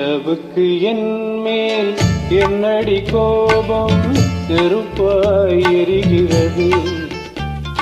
நிலவுக்கு என் மேல் என்னடி கோபம்? நெருப்பாய் எரிகிறது.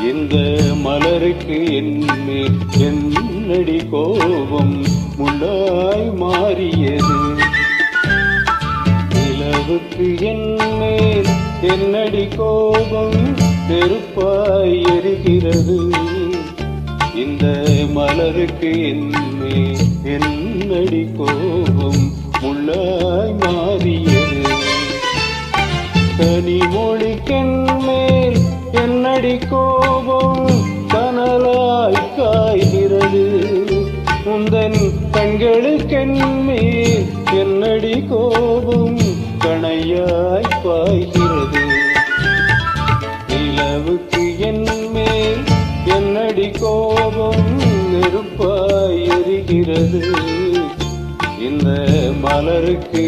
இந்த மலருக்கு என் மேல் என்னடி கோபம்? முன்னாய் மாறியது. நிலவுக்கு என் மேல் என்னடி கோபம்? நெருப்பாய் எரிகிறது. இந்த மலருக்கு என்னே என்னடி கோபம்? முள்ளாய் மாறியது. கனிமொழிக்கென் மேல் என்னடி கோபம்? கனலாய் காய்கிறது. முந்தன் கண்களுக்கென்மே என்னடி கோபம்? கணையாய் பாய்கிறது. நெருப்பாய் எரிகிறது இந்த மலருக்கு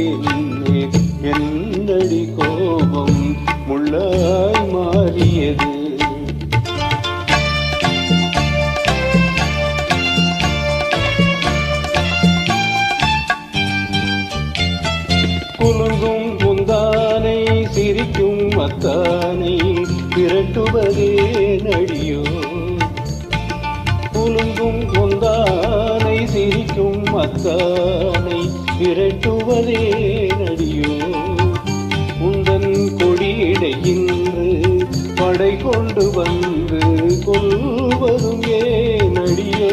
என்னடி கோபம்? முள்ளாய் மாறியது. குலுங்கும் குந்தானை சிரிக்கும் மத்தானை திரட்டுவதே நடியோ? சிரிக்கும் கொந்தானை சிரிக்கும் மத்தானை விரட்டுவதே நடியோ உந்தன் கொடியிடை இன்று படை கொண்டு வந்து கொள்வதும் ஏனடியோ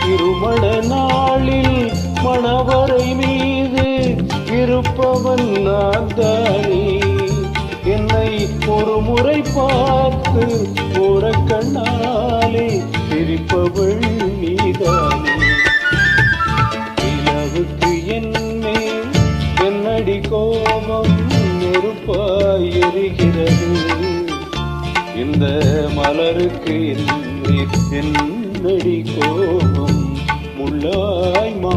திருமண நாளில் மணவரை மீது இருப்பவன் நான் தானே. என்னை ஒரு முறை பார்த்து ஒரு கண்ணா சிரிப்பவள் நீதானே. நிலவுக்கு என்னே என்னடி கோபம் நெருப்பாய் எரிகிறது. இந்த மலருக்கு என்னடி கோபம் முள்ளாய் மா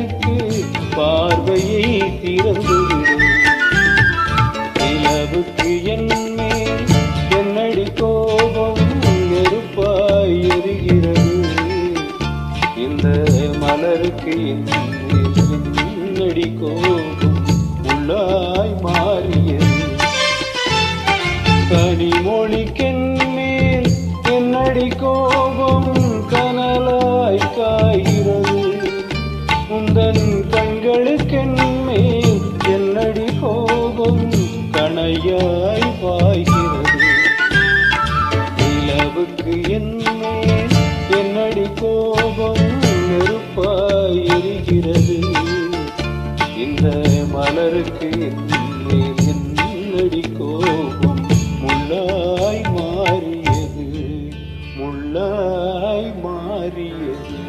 பார்வையை திறந்துவிடு. நிலவுக்கு என் என்னடி கோபம் நெருப்பாய் எரிகிறது. இந்த மலருக்கு என்னடி கோபம் உள்ளாய் மாறியது. கனிமொழிக்கென் மேல் என்னடி கோபம் கண்ணுக்கென்மே என்னடி கோபம் கணையாய் பாய்கிறது. நிலவுக்கு என்னே என்னடி கோபம் நெருப்பாய் எரிகிறது. இந்த மலருக்கு என்னடி கோபம் முள்ளாய் மாறியது முள்ளாய் மாறியது.